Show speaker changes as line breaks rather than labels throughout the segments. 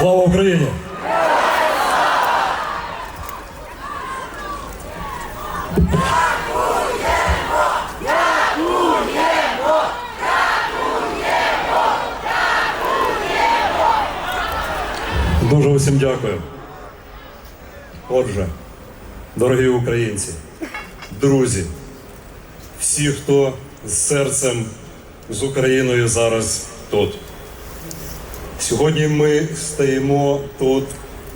Слава Україні! Дуже усім дякую. Отже, дорогі українці, друзі, всі, хто з серцем з Україною зараз тут. Сьогодні ми стоїмо тут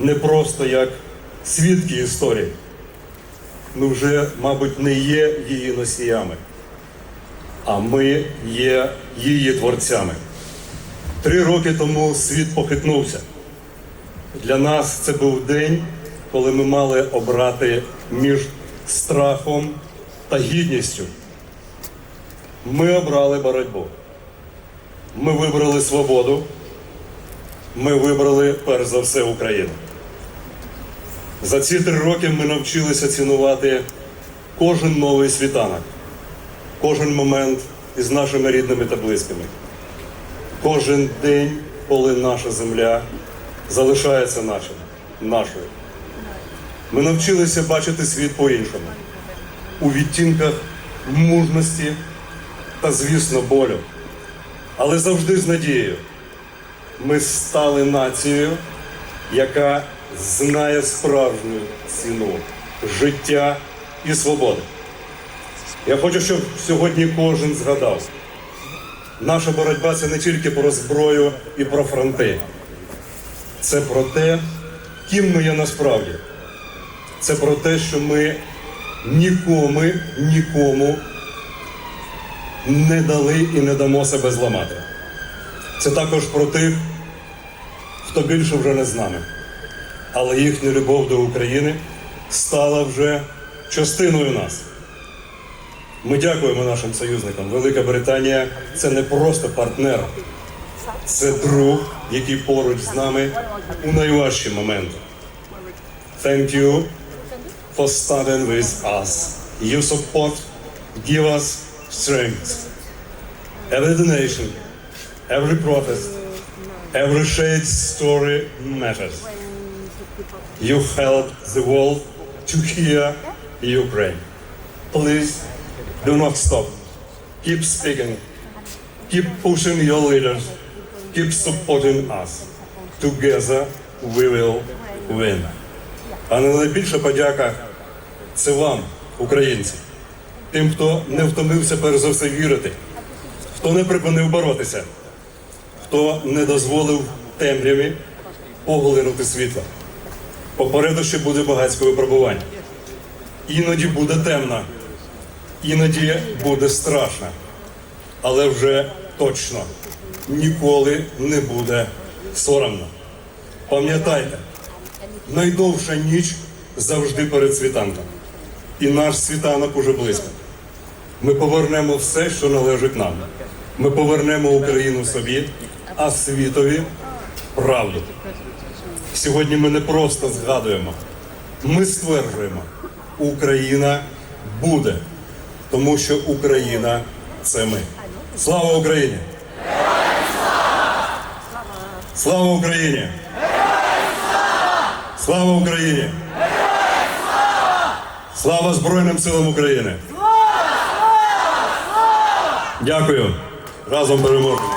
не просто як свідки історії. Ми вже, мабуть, не є її носіями, а ми є її творцями. Три роки тому світ похитнувся. Для нас це був день, коли ми мали обрати між страхом та гідністю. Ми обрали боротьбу. Ми вибрали свободу. Ми вибрали перш за все Україну. За ці три роки ми навчилися цінувати кожен новий світанок, кожен момент із нашими рідними та близькими, кожен день, коли наша земля залишається нашим, нашою. Ми навчилися бачити світ по-іншому, у відтінках мужності та, звісно, болю, але завжди з надією. Ми стали нацією, яка знає справжню ціну життя і свободи. Я хочу, щоб сьогодні кожен згадав. Наша боротьба це не тільки про зброю і про фронти. Це про те, ким ми є насправді. Це про те, що ми нікому, нікому не дали і не дамо себе зламати. Це також про тих, хто більше вже не з нами. Але їхня любов до України стала вже частиною нас. Ми дякуємо нашим союзникам. Велика Британія це не просто партнер, це друг, який поруч з нами у найважчі моменти. Thank you for standing with us. Your support give us strength. Every donation, every protest, every shade story matters. You help the world to hear Ukraine. Please do not stop. Keep speaking. Keep pushing your leaders. Keep supporting us. Together we will win. А найбільша подяка це вам, українці, тим, хто не втомився перш за все вірити, хто не припинив боротися, хто не дозволив темряві поглинути світло. Попереду ще буде багатське випробування. Іноді буде темно, іноді буде страшно, але вже точно ніколи не буде соромно. Пам'ятайте, найдовша ніч завжди перед світанком. І наш світанок уже близько. Ми повернемо все, що належить нам. Ми повернемо Україну собі, а світові правду. Сьогодні ми не просто згадуємо, ми стверджуємо, Україна буде, тому що Україна це ми. Слава Україні! Слава Україні! Слава Україні! Слава Збройним силам України! Дякую! Разом переможемо!